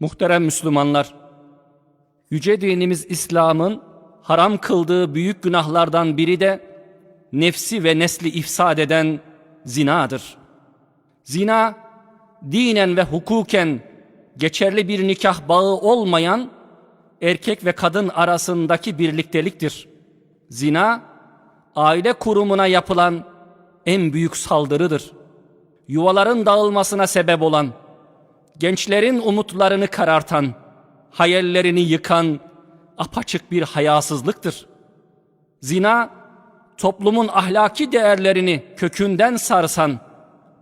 Muhterem Müslümanlar, yüce dinimiz İslam'ın haram kıldığı büyük günahlardan biri de nefsi ve nesli ifsad eden zinadır. Zina, dinen ve hukuken geçerli bir nikah bağı olmayan erkek ve kadın arasındaki birlikteliktir. Zina, aile kurumuna yapılan en büyük saldırıdır. Yuvaların dağılmasına sebep olan, gençlerin umutlarını karartan, hayallerini yıkan apaçık bir hayasızlıktır. Zina, toplumun ahlaki değerlerini kökünden sarsan,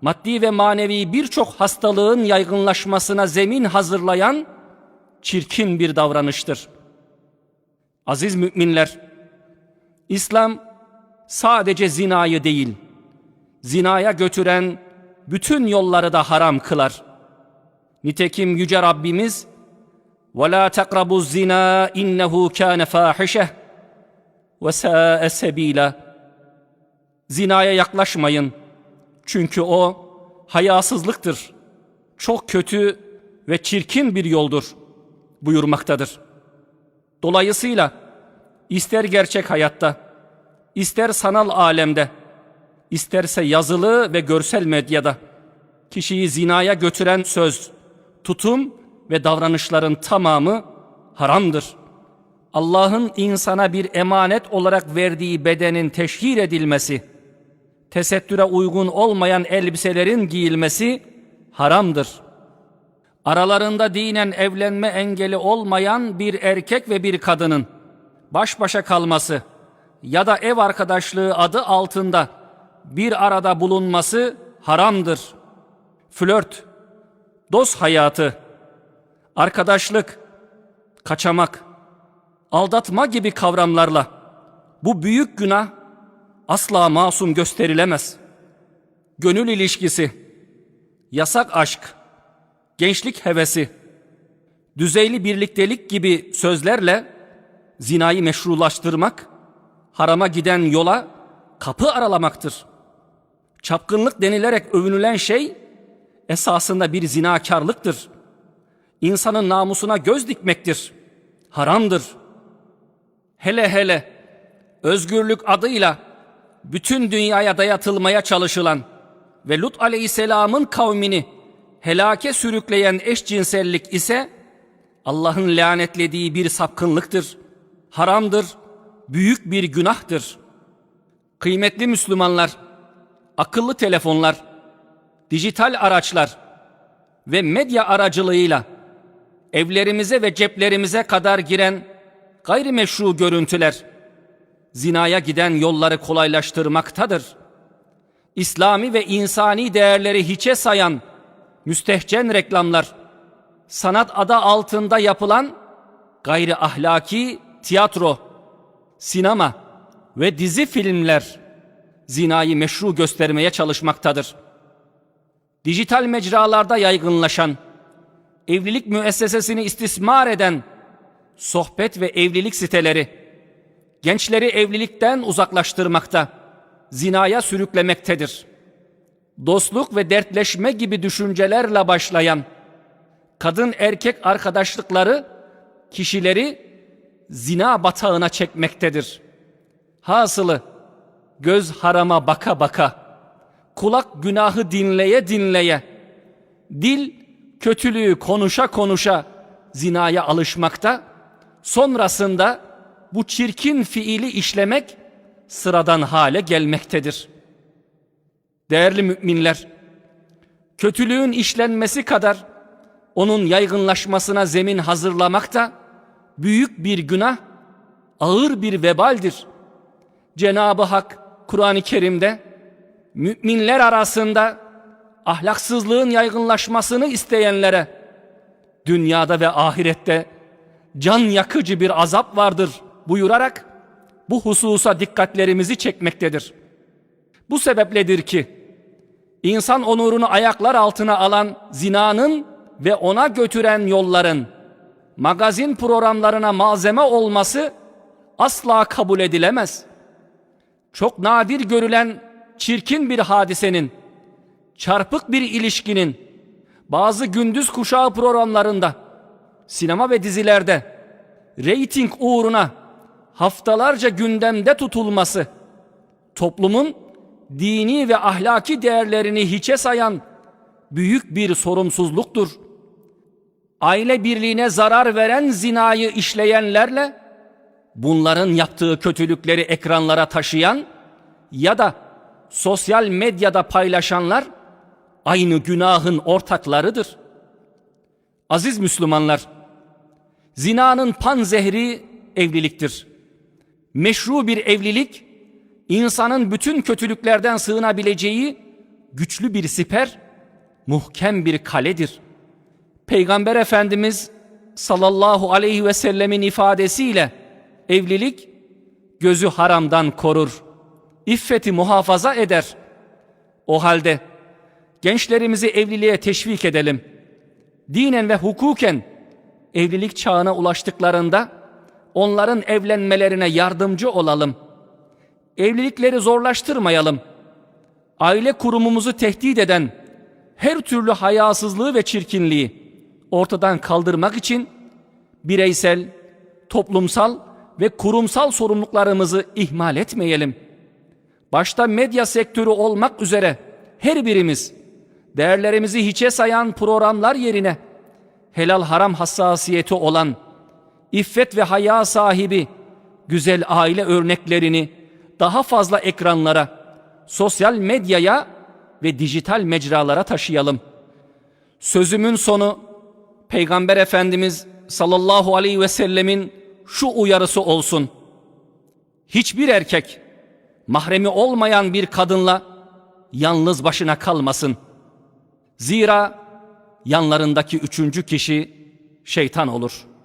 maddi ve manevi birçok hastalığın yaygınlaşmasına zemin hazırlayan çirkin bir davranıştır. Aziz müminler, İslam sadece zinayı değil, zinaya götüren bütün yolları da haram kılar. Nitekim yüce Rabbimiz وَلَا تَقْرَبُوا الزِّنَا اِنَّهُ كَانَ فَاحِشَةً وَسَاءَ سَب۪يلًا Zinaya yaklaşmayın. Çünkü o hayasızlıktır. Çok kötü ve çirkin bir yoldur buyurmaktadır. Dolayısıyla ister gerçek hayatta, ister sanal alemde, isterse yazılı ve görsel medyada kişiyi zinaya götüren söz, tutum ve davranışların tamamı haramdır. Allah'ın insana bir emanet olarak verdiği bedenin teşhir edilmesi, tesettüre uygun olmayan elbiselerin giyilmesi haramdır. Aralarında dinen evlenme engeli olmayan bir erkek ve bir kadının baş başa kalması ya da ev arkadaşlığı adı altında bir arada bulunması haramdır. Flört, dost hayatı, arkadaşlık, kaçamak, aldatma gibi kavramlarla bu büyük günah asla masum gösterilemez. Gönül ilişkisi, yasak aşk, gençlik hevesi, düzeyli birliktelik gibi sözlerle zinayı meşrulaştırmak, harama giden yola kapı aralamaktır. Çapkınlık denilerek övünülen şey esasında bir zinakarlıktır. İnsanın namusuna göz dikmektir. Haramdır. Hele hele özgürlük adıyla bütün dünyaya dayatılmaya çalışılan ve Lut aleyhisselamın kavmini helake sürükleyen eşcinsellik ise Allah'ın lanetlediği bir sapkınlıktır. Haramdır, büyük bir günahtır. Kıymetli Müslümanlar, akıllı telefonlar, dijital araçlar ve medya aracılığıyla evlerimize ve ceplerimize kadar giren gayrimeşru görüntüler zinaya giden yolları kolaylaştırmaktadır. İslami ve insani değerleri hiçe sayan müstehcen reklamlar, sanat adı altında yapılan gayri ahlaki tiyatro, sinema ve dizi filmler zinayı meşru göstermeye çalışmaktadır. Dijital mecralarda yaygınlaşan, evlilik müessesesini istismar eden sohbet ve evlilik siteleri gençleri evlilikten uzaklaştırmakta, zinaya sürüklemektedir. Dostluk ve dertleşme gibi düşüncelerle başlayan kadın erkek arkadaşlıkları kişileri zina batağına çekmektedir. Hasılı göz harama baka baka, kulak günahı dinleye dinleye, dil kötülüğü konuşa konuşa zinaya alışmakta, sonrasında bu çirkin fiili işlemek sıradan hale gelmektedir. Değerli müminler, kötülüğün işlenmesi kadar onun yaygınlaşmasına zemin hazırlamak da büyük bir günah, ağır bir vebaldir. Cenab-ı Hak Kur'an-ı Kerim'de müminler arasında ahlaksızlığın yaygınlaşmasını isteyenlere dünyada ve ahirette can yakıcı bir azap vardır buyurarak bu hususa dikkatlerimizi çekmektedir. Bu sebepledir ki insan onurunu ayaklar altına alan zinanın ve ona götüren yolların magazin programlarına malzeme olması asla kabul edilemez. Çok nadir görülen çirkin bir hadisenin, çarpık bir ilişkinin bazı gündüz kuşağı programlarında sinema ve dizilerde reyting uğruna haftalarca gündemde tutulması, toplumun dini ve ahlaki değerlerini hiçe sayan büyük bir sorumsuzluktur. Aile birliğine zarar veren zinayı işleyenlerle bunların yaptığı kötülükleri ekranlara taşıyan ya da sosyal medyada paylaşanlar aynı günahın ortaklarıdır. Aziz Müslümanlar, zinanın panzehri evliliktir. Meşru bir evlilik, insanın bütün kötülüklerden sığınabileceği güçlü bir siper, muhkem bir kaledir. Peygamber Efendimiz sallallahu aleyhi ve sellemin ifadesiyle evlilik gözü haramdan korur, iffeti muhafaza eder. O halde gençlerimizi evliliğe teşvik edelim. Dinen ve hukuken evlilik çağına ulaştıklarında onların evlenmelerine yardımcı olalım. Evlilikleri zorlaştırmayalım. Aile kurumumuzu tehdit eden her türlü hayasızlığı ve çirkinliği ortadan kaldırmak için bireysel, toplumsal ve kurumsal sorumluluklarımızı ihmal etmeyelim. Başta medya sektörü olmak üzere her birimiz değerlerimizi hiçe sayan programlar yerine helal haram hassasiyeti olan iffet ve haya sahibi güzel aile örneklerini daha fazla ekranlara, sosyal medyaya ve dijital mecralara taşıyalım. Sözümün sonu Peygamber Efendimiz sallallahu aleyhi ve sellemin şu uyarısı olsun. Hiçbir erkek mahremi olmayan bir kadınla yalnız başına kalmasın. Zira yanlarındaki üçüncü kişi şeytan olur.''